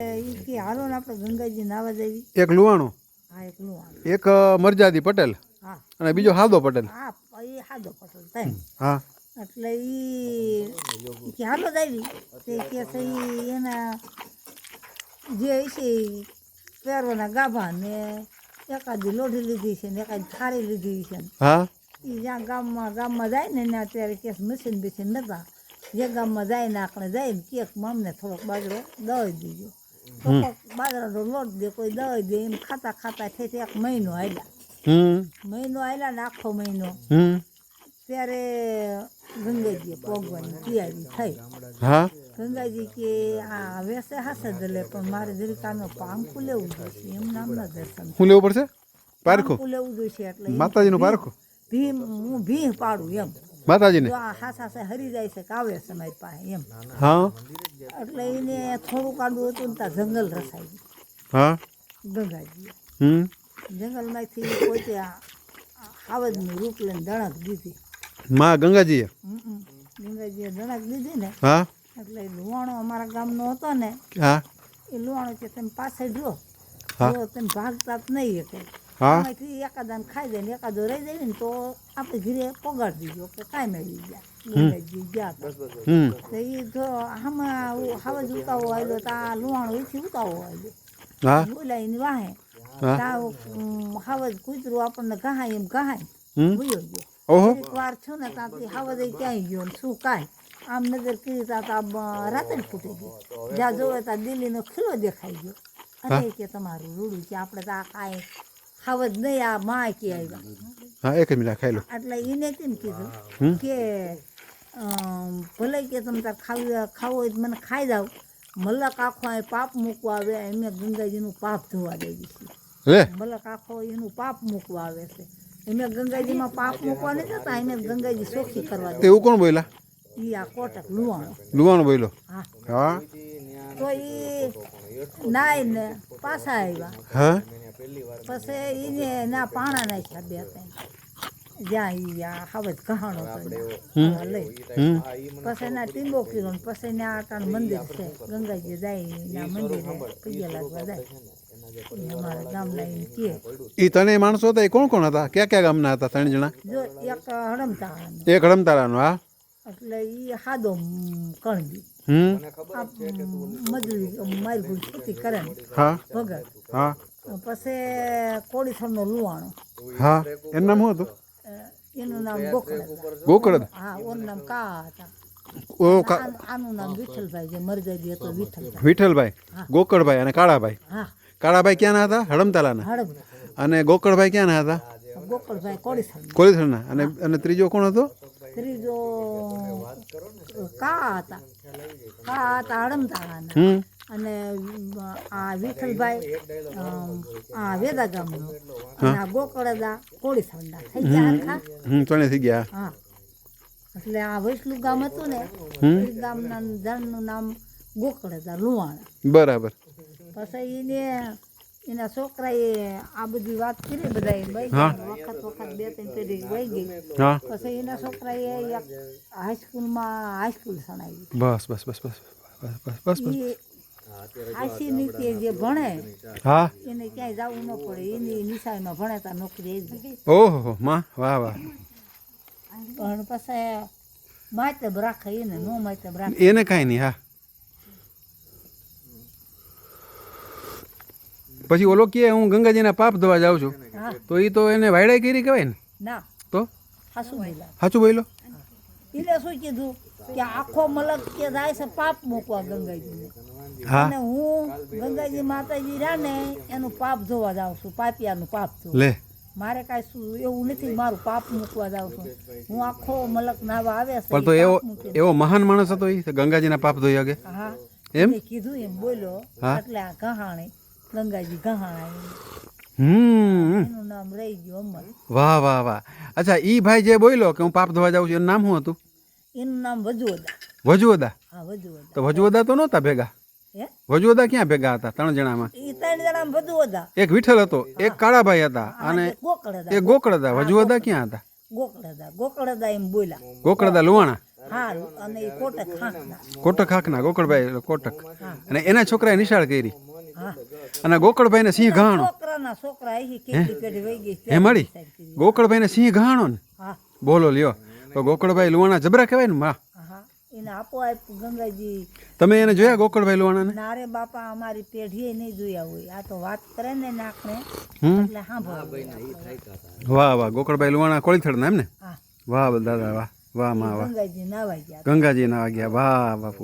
કે હાલો ને આપણે ગંગાજી નાવા જવી. એક લુવાણો હા એક લુવાણ એક મરજાદી પટેલ? હા. અને બીજો હાદો પટેલ? હા એ હાદો પટેલ થાય હા. એટલે ઈ કે હાલો જાવી. તે કે એના જે છે પહેરવાના ગાભા ને એકાદી લોઢી લીધી છે ને એકાદી થાળી લીધી છે હા? એ જ્યાં ગામમાં ગામમાં જાય ને ત્યાં અત્યારે કેસ મશીન બિશીન નતા. જે ગામમાં જાય ને આપણે જાય ને કેક મામને થોડોક બાજરો દવાઈ કોક બાજરાનો લોટ દે કોઈ દઈ દે એમ ખાતા ખાતા થઈ એક મહિનો આવ્યા મહિનો આવ્યા ને આખો મહિનો. હમ. ત્યારે ગંગાજી પોગવાની તૈયારી થઈ. હા? ગંગાજી કે આ વેસે હાસે દલે પણ મારે જરી કાનો પાંખું લેવું જોઈશે એમ નામના દર્શન શું લેવું પડશે? પારખું? લેવું જોઈશે એટલે માતાજીનું પારખું? ભીમ હું ભીહ પાડું એમ. માતાજીને? હાસા છે હરી જાય છે કાવે છે મારી પાસે એમ. હા? એટલે એને થોડું કાઢવું હતું ત્યાં જંગલ રસાઈ ગયું. હા? ગંગાજી. હમ? જંગલમાંથી પોતે આવજનું રૂપ લઈને દણક દીધી. માં ગંગાજીએ. ગંગાજીએ દણક દીધી ને હા? એટલે લુવાણો અમારા ગામનો હતો ને હા? એ લુવાણો કે તમે પાસે જો. તમે ભાગતા જ નહીં હા એમાંથી એકાદાને ખાઈ જાય ને એકાદો રહી જાય ને તો આપણે ઘીરે પગાડી દીધો કે કાંઈ મેળવી ગયા. એ જો આમાં હાવજ ઉતાવો આવ્યો તો આ લુવાણો એથી ઉતાવો આવ્યો હા? વાહે. હા? હાવજ કૂતરું આપણને ગહાય એમ ગહાય હમ? ભૂયો ગયો. એક વાર છું ને ત્યાંથી હાવજ ક્યાંય ગયો ને શું કાંઈ. આમ નજર કરી તા રાતે જ ફૂટી ગયો. જ્યાં જોવે ત્યાં દિલ્હીનો ખીલો દેખાઈ ગયો. અને કે તમારું રૂડું છે આપણે તો આ કાંઈ હાવજ નહીં આ માં કે આવ્યા. હા એક જ મિનિટ ખાઈ લો. એટલે એને કેમ કીધું કે ભલે કે તમે તાર ખાવી ખાવો હોય મને ખાઈ જાવ મલક આખો પાપ મૂકવા આવે એમને ગંગાજીનું પાપ ધોવા દેવી છે. મલક આખો એનું પાપ મૂકવા આવે છે. એમને ગંગાજીમાં પાપ મૂકવા નથી જતા એને ગંગાજી ચોખ્ખી કરવા દે. એવું કોણ બોલ્યા? એ આ કોટક લુવાણો લુવાણો બોલ્યો? હા. હા? તો એ નાઈને પાછા આવ્યા. હા? પછી એને ના પાણા નાખ્યા બે ત્રણ. જ્યાં ઈ આ હાવજ કહાણો લઈ પછી એના ટીંબો કર્યો ને પછી એના મંદિર છે. ગંગાજી જાય ના મંદિરે પૈયા લાગવા જાય. એ અમારા ગામના એમ માણસો હતા એ કોણ કોણ હતા? ક્યાં ક્યાં ગામના હતા ત્રણ જણા? જો એક હડમતાળાનો એક રમતારાનો હા? એટલે એ હાદો કણબી હમ. મજૂરી મારી ભૂલ કરે હા. ભગત. હા. પછી કોડીથળનો લુવાણો હા એનું નામ શું હતું? એનું નામ ગોકળ ગોકળદ? હા ઓનું નામ કા હતા આનું- આનું નામ વિઠ્ઠલભાઈ જે મરજાજી હતો વિઠ્ઠલભાઈ. વિઠ્ઠલભાઈ? ગોકળભાઈ અને કાળાભાઈ? હા. કાળાભાઈ ક્યાંના હતા? હડમતાલાના? અને ગોકળભાઈ ક્યાંના હતા? ગોકળભાઈ કોડીથળ કોલીથળના અને અને ત્રીજો કોણ હતો? ત્રીજો કા હતા. કા હતા હડમતાળાના હમ. અને આ વિઠ્ઠલભાઈ આ વેદા ગામનો. અને આ ગોકળદા થઈ ગયા હરખા? હમ ત્રણે થઈ ગયા. હા. એટલે આ વૈષ્ણુ ગામ હતું ને. એ ગામના જણનું નામ ગોકળદા લુવાણા. બરાબર. પછી એને એના છોકરાએ આ બધી વાત કરી બધા. વખત વખત બે ત્રણ પેઢી વહી ગઈ. પછી એના છોકરાએ એક હાઈસ્કૂલમાં હાઈસ્કૂલ સણાવી બસ બસ બસ બસ બસ બસ બસ હાસી નીતિ જે ભણે? હા. એને ક્યાંય જવું ન પડે એની નિશાળીમાં ભણેતા નોકરી ઓહો માં વાહ વાહ. પણ પછી માતબ રાખે એને નો માતબ રાખે. એને કાંઈ નહીં હા. પછી ઓલો કે હું ગંગાજીના પાપ ધોવા જાઉં છું. હા. તો એ તો એને વાયડાઈ કરી કહેવાય ને? ના. તો? હાસુ બોલ્યા સાચું લો એને શું કીધું? કે આખો મલક કે જાય છે પાપ મૂકવા ગંગાજીને. અને હું ગંગાજી માતાજી રહ્યા ને એનું પાપ ધોવા જાઉં છું પાપિયાનું પાપ લે. મારે કાંઈ શું એવું નથી મારું પાપ મૂકવા જાઉં છું. હું આખો મલક નાવા આવે છે પણ તો એવો એવો મહાન માણસ હતો એ ગંગાજીના પાપ ધોઈ શકે હા. એમ? કીધું એમ બોલ્યો એટલે આ ગહાણે ગંગાજી ગહાણા હમ. નામ રહી ગયું અમર. વાહ વાહ વાહ. અચ્છા ઈ ભાઈ જે બોલ્યો કે હું પાપ ધોવા જાઉં છું એનું નામ શું હતું? એનું નામ વજુઓદા વજુઓદા હા વજુઓદા તો વજુઓદા તો નહોતા ભેગા? વજુઓદા ક્યાં ભેગા હતા ત્રણ જણામાં? એ ત્રણ જણા વજુઓદા એક વિઠ્ઠલ હતો એક કાળાભાઈ હતા અને એક ગોકળદા. વજુઓદા ક્યાં હતા? ગોકળદા. ગોકળદા એમ બોલ્યા. ગોકળદા લુવાણા હારું અને કોટક ખાંખના. કોટક હાકના ગોકળભાઈ કોટક. અને એના છોકરાએ નિશાળ કરી. હા. અને ગોકળભાઈને સિંહ ઘાણો. છોકરાના છોકરા અહીં કેટલી પેઢી વહી ગઈ હે મળી. ગોકળભાઈને સિંહ ઘાણો ને? બોલો લ્યો. તો ગોકળભાઈ લુવાણા જબરા કહેવાય ને માં? એને આપો આપ ગંગાજી. તમે એને જોયા ગોકળભાઈ લુવાણાને? નારે બાપા અમારી પેઢીએ નહીં જોયા હોય. આ તો વાત કરે ને નાખને એટલે સાંભળો. વાહ વાહ ગોકળભાઈ લુવાણા કોળીથડના એમ ને? વાહ દાદા વાહ. વાહમાં વાહ. ગંગાજી નાવા ગયા. ગંગાજી ના ગયા. વાહ બાપુ.